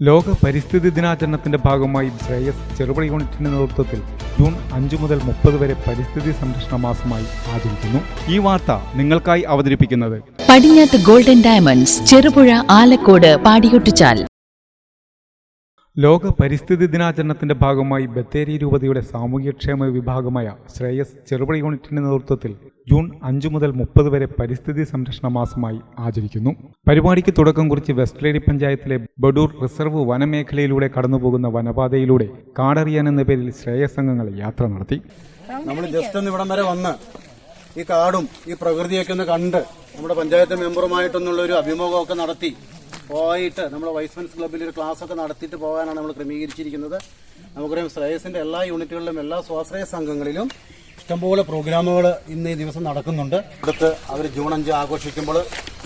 ലോക പരിസ്ഥിതി ദിനാചരണത്തിന്റെ ഭാഗമായി ശ്രേയസ് ചെറുപടി യൂണിറ്റിന്റെ നേതൃത്വത്തിൽ ജൂൺ അഞ്ചു മുതൽ മുപ്പത് വരെ പരിസ്ഥിതി സംരക്ഷണ മാസമായി ആചരിക്കുന്നു. ഈ വാർത്ത നിങ്ങൾക്കായി അവതരിപ്പിക്കുന്നത് പടിഞ്ഞാത്ത് ഗോൾഡൻ ഡയമണ്ട്സ് ചെറുപുഴ ആലക്കോട് പാടിയൊട്ടിച്ചാൽ. ലോക പരിസ്ഥിതി ദിനാചരണത്തിന്റെ ഭാഗമായി ബത്തേരി രൂപതയുടെ സാമൂഹ്യക്ഷേമ വിഭാഗമായ ശ്രേയസ് ചെറുപടി യൂണിറ്റിന്റെ നേതൃത്വത്തിൽ ജൂൺ അഞ്ച് മുതൽ മുപ്പത് വരെ പരിസ്ഥിതി സംരക്ഷണ മാസമായി ആചരിക്കുന്നു. പരിപാടിക്ക് തുടക്കം കുറിച്ച് വെസ്റ്റ് ലേഡി പഞ്ചായത്തിലെ ബഡൂർ റിസർവ് വനമേഖലയിലൂടെ കടന്നുപോകുന്ന വനപാതയിലൂടെ കാടറിയാൻ എന്ന പേരിൽ ശ്രേയസംഘങ്ങൾ യാത്ര നടത്തി. നമ്മൾ ജസ്റ്റ് ഒന്ന് ഇവിടം വരെ വന്ന് ഈ കാടും ഈ പ്രകൃതിയൊക്കെ ഒന്ന് കണ്ട് നമ്മുടെ പഞ്ചായത്ത് മെമ്പറുമായിട്ടൊന്നുള്ള ഒരു അഭിമുഖമൊക്കെ നടത്തി പോയിട്ട് നമ്മുടെ വൈസ്മെൻസ് ക്ലബ്ബിൽ ഒരു ക്ലാസ് ഒക്കെ നടത്തിയിട്ട് പോകാനാണ് നമ്മൾ ക്രമീകരിച്ചിരിക്കുന്നത്. നമുക്കറിയാം ശ്രേയസിന്റെ എല്ലാ യൂണിറ്റുകളിലും എല്ലാ സ്വാശ്രയ സംഘങ്ങളിലും ഇഷ്ടംപോലെ പ്രോഗ്രാമുകൾ ഇന്ന് ഈ ദിവസം നടക്കുന്നുണ്ട്. അടുത്ത് അവർ ജൂൺ അഞ്ച് ആഘോഷിക്കുമ്പോൾ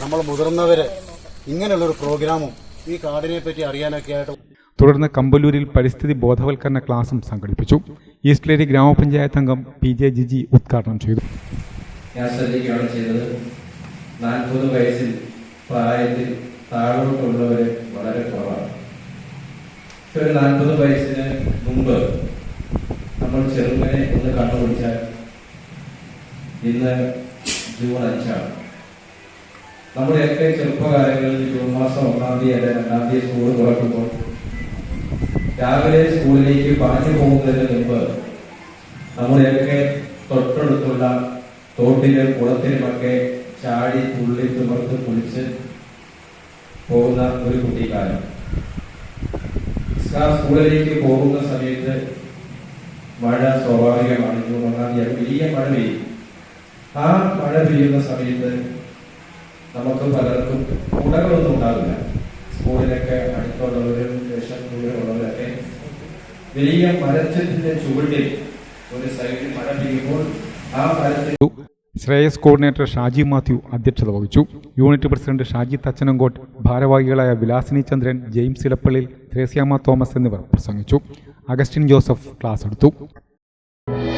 നമ്മൾ മുതിർന്നവര് ഇങ്ങനെയുള്ളൊരു പ്രോഗ്രാമും ഈ കാടിനെ പറ്റി അറിയാനൊക്കെ ആയിട്ട് തുടർന്ന് കമ്പലൂരിൽ പരിസ്ഥിതി ബോധവൽക്കരണ ക്ലാസും സംഘടിപ്പിച്ചു. ഈസ്റ്റ് ലേരി ഗ്രാമപഞ്ചായത്ത് അംഗം പി ജെ ജിജി ഉദ്ഘാടനം ചെയ്തു. ഞാൻ ശ്രദ്ധിക്കുകയാണ് ചെയ്തത് നാൽപ്പത് വയസ്സിൽ പ്രായത്തിൽ താഴോട്ടുള്ളവർ വളരെ കുറവാണ്. ഒരു നാൽപ്പത് വയസ്സിന് ഇന്ന് ജൂൺ അഞ്ചാണ് നമ്മുടെയൊക്കെ ചെറുപ്പകാലങ്ങളിൽ ജൂൺ മാസം ഒന്നാം തീയതി അല്ലെ രണ്ടാം തീയതി സ്കൂൾ തുറക്കുമ്പോൾ രാവിലെ സ്കൂളിലേക്ക് പറഞ്ഞു പോകുന്നതിന് മുമ്പ് നമ്മുടെയൊക്കെ തൊട്ടടുത്തുള്ള തോട്ടിലും കുളത്തിലുമൊക്കെ ചാടി തുള്ളി തുമർത്ത് കുളിച്ച് പോകുന്ന ഒരു കുട്ടിക്കാലം ആ സ്കൂളിലേക്ക് പോകുന്ന സമയത്ത് മഴ സ്വാഭാവികമാണ് ജൂൺ ഒന്നാം തീയതി വലിയ മഴ പെയ്യും ആ മഴ പെയ്യുന്ന സമയത്ത് നമുക്ക് പലർക്കും കുടകളൊന്നും ഉണ്ടാവില്ല. സ്കൂളിലൊക്കെ അടുത്തുള്ളവരും ദേശം ദൂരമുള്ളവരൊക്കെ വലിയ മരത്തിന്റെ ചുവട്ടിൽ ഒരു സൈഡിൽ മഴ പെയ്യുമ്പോൾ ആ മരത്തിൽ ശ്രേയസ് കോർഡിനേറ്റർ ഷാജി മാത്യു അധ്യക്ഷത വഹിച്ചു. യൂണിറ്റ് പ്രസിഡന്റ് ഷാജി തച്ചനങ്കോട്ട് ഭാരവാഹികളായ വിലാസിനി ചന്ദ്രൻ ജെയിംസ് ഇടപ്പള്ളിൽ ത്രേസ്യാമ തോമസ് എന്നിവർ പ്രസംഗിച്ചു. അഗസ്റ്റിൻ ജോസഫ് ക്ലാസ് എടുത്തു.